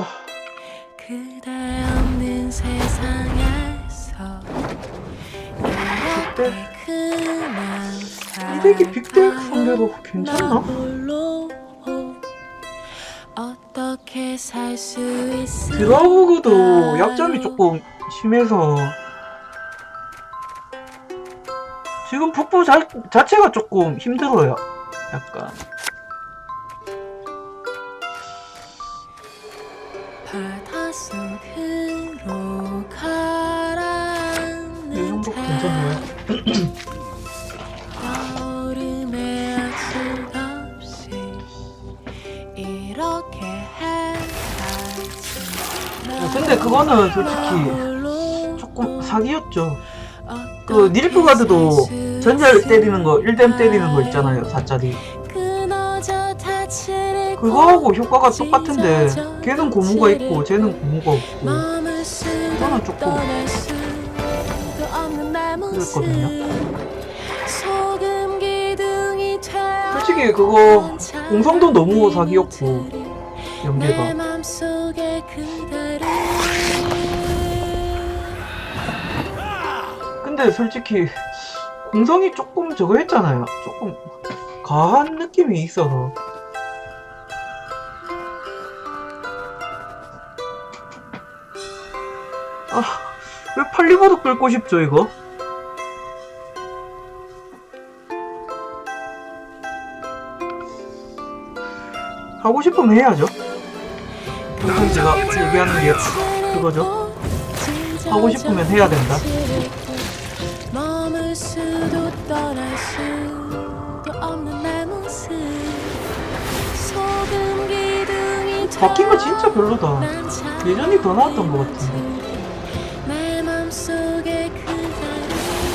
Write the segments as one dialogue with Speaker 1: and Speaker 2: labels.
Speaker 1: 아,
Speaker 2: 그대 없는 세상에서
Speaker 1: 빅대 이대기 빅대. 상대로 괜찮나? 드라우그도 약점이 조금 심해서 지금 북부 자, 자체가 조금 힘들어요. 약간
Speaker 2: 바닷속으로 가라앉는
Speaker 1: 이 정도 괜찮네요.
Speaker 2: 없이 이렇게 야,
Speaker 1: 근데 그거는 솔직히 조금 사기였죠. 그 닐프가드도 전자를 때리는 거, 1뎀 때리는 거 있잖아요. 4짜리. 그거하고 효과가 똑같은데 걔는 고무가 있고 쟤는 고무가 없고
Speaker 2: 그거는
Speaker 1: 조금 그랬거든요. 솔직히 그거 공성도 너무 사기였고 연계가. 근데 솔직히 공성이 조금 저거 했잖아요. 조금 과한 느낌이 있어서 아 왜 팔리버도 끌고 싶죠 이거? 하고 싶으면 해야죠. 항상 제가 얘기하는 게 그거죠. 하고 싶으면 해야 된다. 바뀐 거 진짜 별로다. 예전이 더 나았던 것 같은데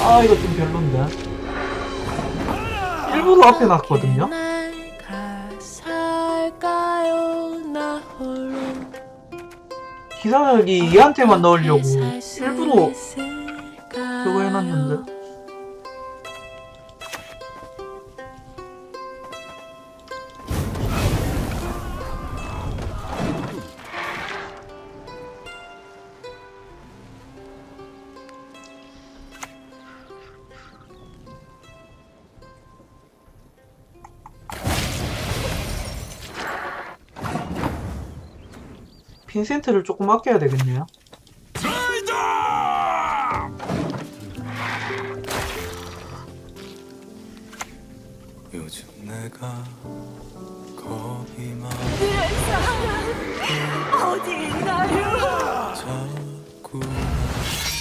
Speaker 1: 아 이거 좀 별론데 일부러 앞에 놨거든요 기사기 얘한테만 넣으려고 일부러? 그거 해놨는데 빈센트를 조금 아껴야 되겠네요
Speaker 3: 요즘 내가 겁이 많아
Speaker 4: 어디가요?
Speaker 3: 자꾸 나를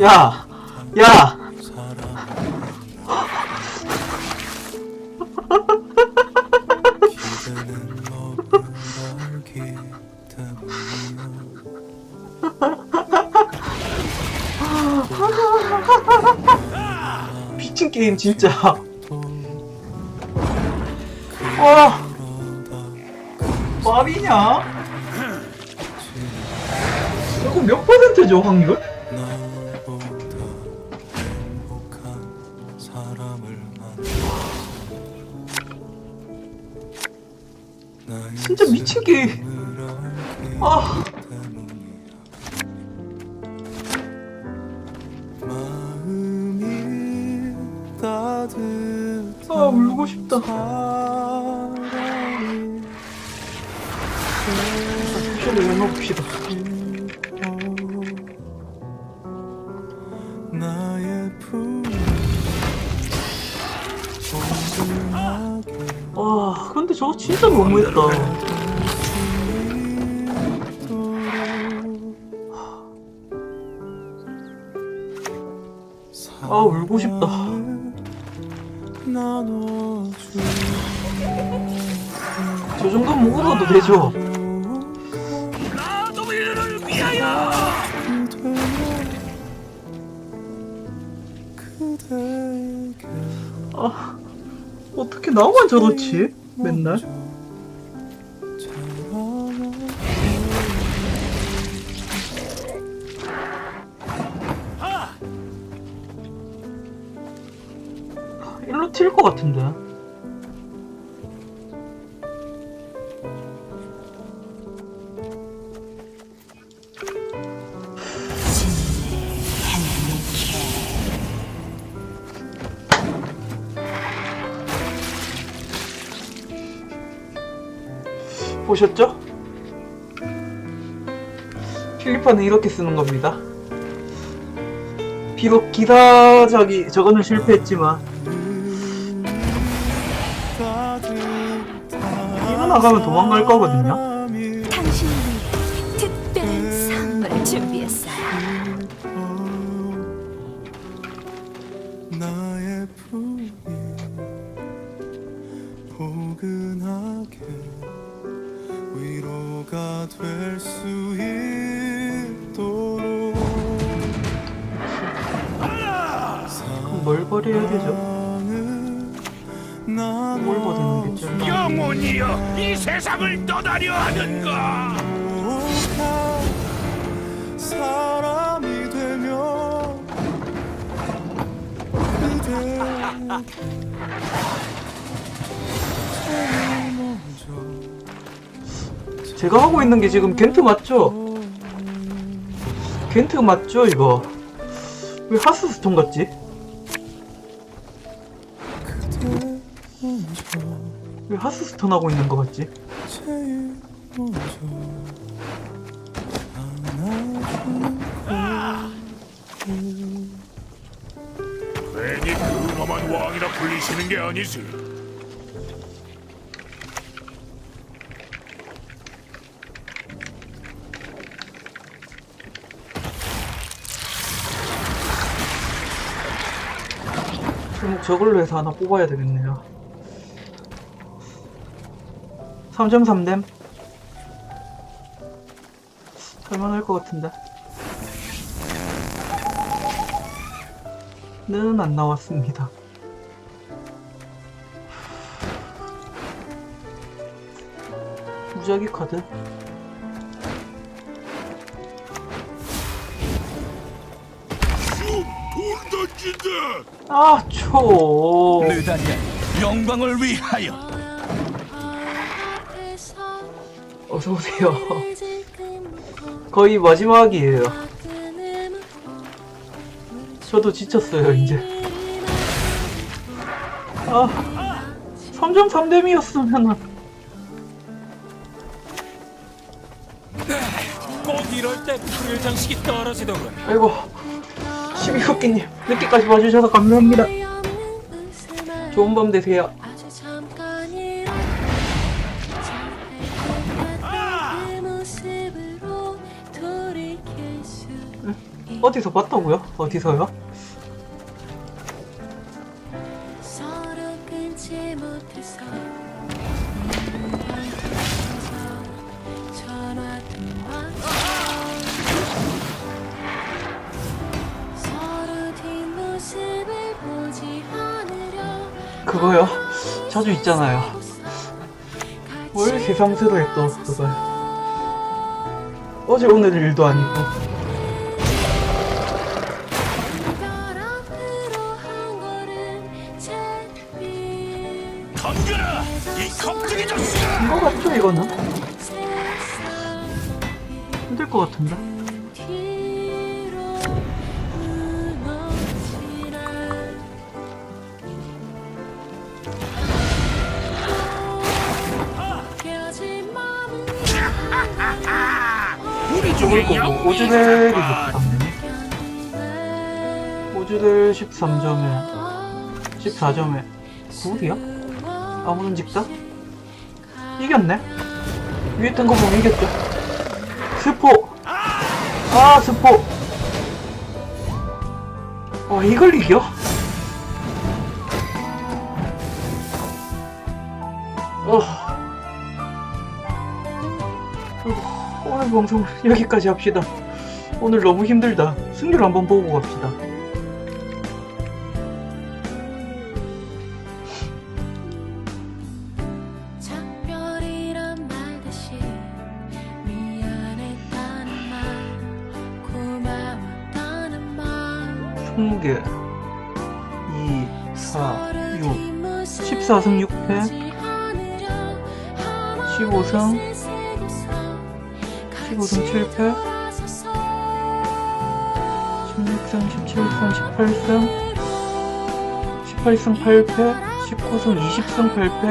Speaker 1: 야! 야! 게임 진짜 또와
Speaker 3: 그러다
Speaker 1: 말이냐? 이거 몇 퍼센트죠 확률? 진짜 미친 게임 아 아, 울고 싶다.
Speaker 3: 소중하게
Speaker 1: 와 근데 저거 진짜 너무했다 아, 울고 싶다. 저 정도면 울어도 되죠?
Speaker 4: 나도미를 위하여!
Speaker 1: 아 어떻게 나만 저렇지? 맨날? 일로 튈 것 같은데. 보셨죠? 필리판은 이렇게 쓰는 겁니다. 비록 기사 저기 저거는 실패했지만 이거 나가면 도망갈 거거든요. 뭘 버려야 되죠? 뭘게 제일
Speaker 4: 영혼이여 이 세상을 떠나려 하는가
Speaker 3: 사람이 먼저
Speaker 1: 제가 하고 있는 게 지금 겐트 맞죠? 겐트 맞죠 이거? 왜 하스스톤 같지? 왜 하스스톤 하고 있는 거 같지?
Speaker 4: 괜히 근엄한 왕이라 불리시는 게 아니지
Speaker 1: 그럼 저걸로 해서 하나 뽑아야 되겠네요 3.3댐 할만할 것 같은데 는 안 나왔습니다 무작위 카드 아, 초.
Speaker 5: 르다리아 영광을 위하여
Speaker 1: 어서 오세요. 거의 마지막이에요. 저도 지쳤어요, 이제. 아, 3.3댐이었으면은.
Speaker 5: 꼭 이럴 때 불일 장식이 떨어지더군
Speaker 1: 아이고, 12호끼님, 늦게까지 봐주셔서 감사합니다. 좋은 밤 되세요. 어디서 봤다고요? 어디서요? 그거요? 자주 있잖아요. 뭘 세상스러워 또, 그걸. 어제 오늘 일도 아니고. 이거 같죠, 이거는? 힘들 것 같은데? 죽을 거고, 오즈델 13점에, 14점에, 9이야? 아무런 직다? 이겼네? 위에 뜬거 보면 이겼죠? 스포! 아, 스포! 와, 이걸 이겨? 어. 어, 오늘 방송 여기까지 합시다. 오늘 너무 힘들다. 승률 한번 보고 갑시다. 20개 2, 4, 16 14승 6패 15승 15승 7패 16승 17승 18승 18승 8패 19승 20승 8패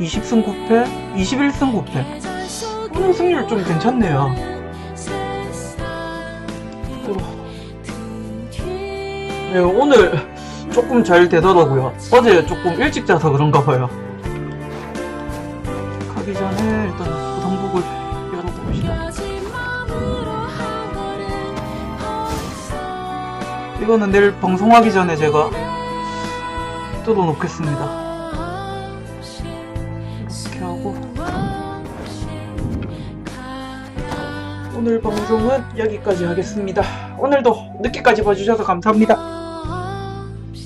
Speaker 1: 20승 9패 21승 9패. 오늘 승률 좀 괜찮네요 네, 오늘 조금 잘 되더라고요. 어제 조금 일찍 자서 그런가 봐요. 가기 전에 일단 구성북을 열어봅시다. 이거는 내일 방송하기 전에 제가 뜯어 놓겠습니다. 이렇게 하고. 오늘 방송은 여기까지 하겠습니다. 오늘도 늦게까지 봐주셔서 감사합니다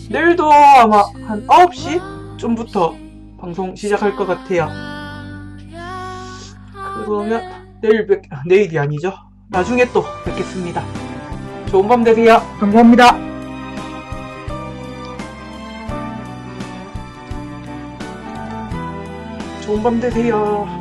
Speaker 1: 내일도 아마 한 9시쯤부터 방송 시작할 것 같아요. 그러면 내일 뵙, 내일이 아니죠? 나중에 또 뵙겠습니다. 좋은 밤 되세요. 감사합니다. 좋은 밤 되세요